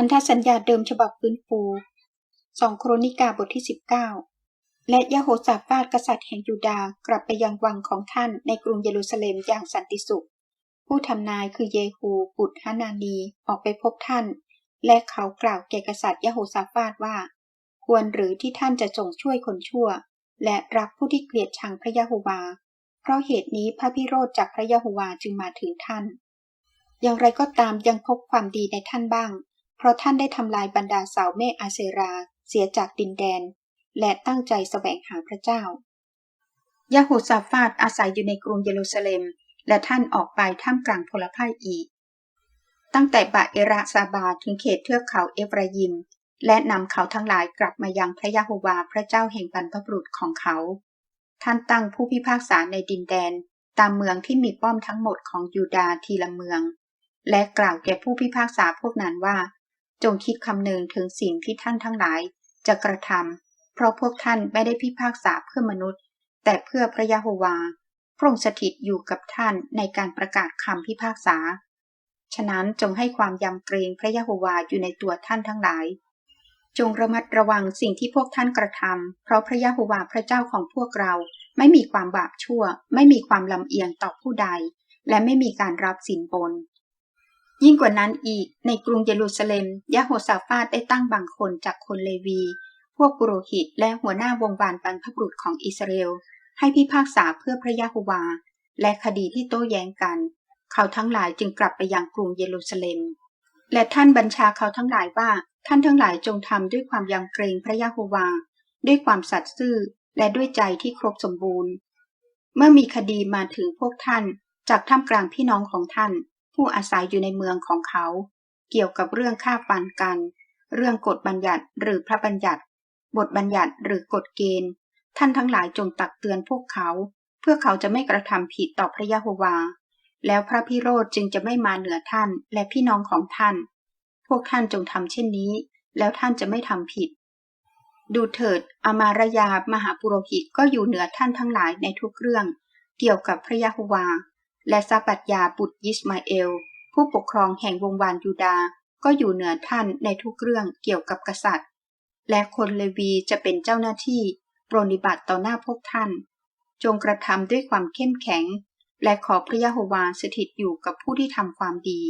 พันธสัญญาเดิมฉบับฟื้นฟูสองโครนิกาบทที่ 19 และยะโฮสาฟาดกษัตริย์แห่งยูดาห์กลับไปยังวังของท่านในกรุงเยรูซาเล็มอย่างสันติสุข ผู้ทำนายคือเยฮูบุตรฮานานีออกไปพบท่าน และเขากล่าวแก่กษัตริย์ยะโฮสาฟาดว่า ควรหรือที่ท่านจะจงช่วยคนชั่ว และรักผู้ที่เกลียดชังพระยะโฮวา เพราะเหตุนี้พระพิโรธจากพระยะโฮวาจึงมาถึงท่าน อย่างไรก็ตามยังพบความดีในท่านบ้าง เพราะท่านได้ทำลายบรรดาสาวเมฆอาเซราเสียจากดินแดน และตั้งใจแสวงหาพระเจ้า ยาโฮซาฟาดอาศัยอยู่ในกรุงเยรูซาเล็ม และท่านออกไปท่ามกลางพลพ่ายอีก ตั้งแต่บาเอราซาบาถึงเขตเทือกเขาเอฟรายิม และนำเขาทั้งหลายกลับมายังพระยะโฮวาพระเจ้าแห่งบรรพบุรุษของเขา ท่านตั้งผู้พิพากษาในดินแดนตามเมืองที่มีป้อมทั้งหมดของยูดาห์ทีละเมือง และกล่าวแก่ผู้พิพากษาพวกนั้นว่า จงคิดคำนึงถึงสิ่งที่ท่านทั้งหลายจะกระทำเพราะพวกท่านไม่ได้พิพากษาเพื่อมนุษย์ แต่เพื่อพระยะโฮวาพระองค์สถิตอยู่กับท่านในการประกาศคำพิพากษา ฉะนั้นจงให้ความยำเกรงพระยะโฮวาอยู่ในตัวท่านทั้งหลาย จงระมัดระวังสิ่งที่พวกท่านกระทำเพราะพระยะโฮวาพระเจ้าของพวกเราไม่มีความบาปชั่ว ไม่มีความลำเอียงต่อผู้ใด และไม่มีการรับสินบน ยิ่งกว่านั้นอีกในกรุงเยรูซาเล็มยะโฮสาฟาดได้ตั้งบางคนจากคนเลวี พวกปุโรหิตและหัวหน้าวงวานบรรพบุรุษของอิสราเอล ให้พิพากษาเพื่อพระยะโฮวา และคดีที่โต้แย้งกัน เขาทั้งหลายจึงกลับไปยังกรุงเยรูซาเล็ม และท่านบัญชาเขาทั้งหลายว่าท่านทั้งหลายจงทำด้วยความยำเกรงพระยะโฮวา ด้วยความสัตย์ซื่อและด้วยใจที่ครบสมบูรณ์ เมื่อมีคดีมาถึงพวกท่านจากท่ามกลางพี่น้องของท่าน ผู้อาศัยอยู่ในเมืองของเขา เกี่ยวกับเรื่องฆ่าฟันกัน เรื่องกฎบัญญัติหรือพระบัญญัติ บทบัญญัติหรือกฎเกณฑ์ ท่านทั้งหลายจงตักเตือนพวกเขา เพื่อเขาจะไม่กระทำผิดต่อพระยะโฮวา แล้วพระพิโรธจึงจะไม่มาเหนือท่านและพี่น้องของท่าน พวกท่านจงทำเช่นนี้ แล้วท่านจะไม่ทำผิดดูเถิด อมารยามหาปุโรหิตก็อยู่เหนือท่านทั้งหลายในทุกเรื่อง เกี่ยวกับพระยะโฮวา และซาปัตยาบุตรยิสมาเอล ผู้ปกครองแห่งวงวานยูดา ก็อยู่เหนือท่านในทุกเรื่องเกี่ยวกับกษัตริย์ และคนเลวีจะเป็นเจ้าหน้าที่ปรนิบัติต่อหน้าพวกท่าน จงกระทำด้วยความเข้มแข็ง และขอพระยะโฮวาสถิตอยู่กับผู้ที่ทำความดี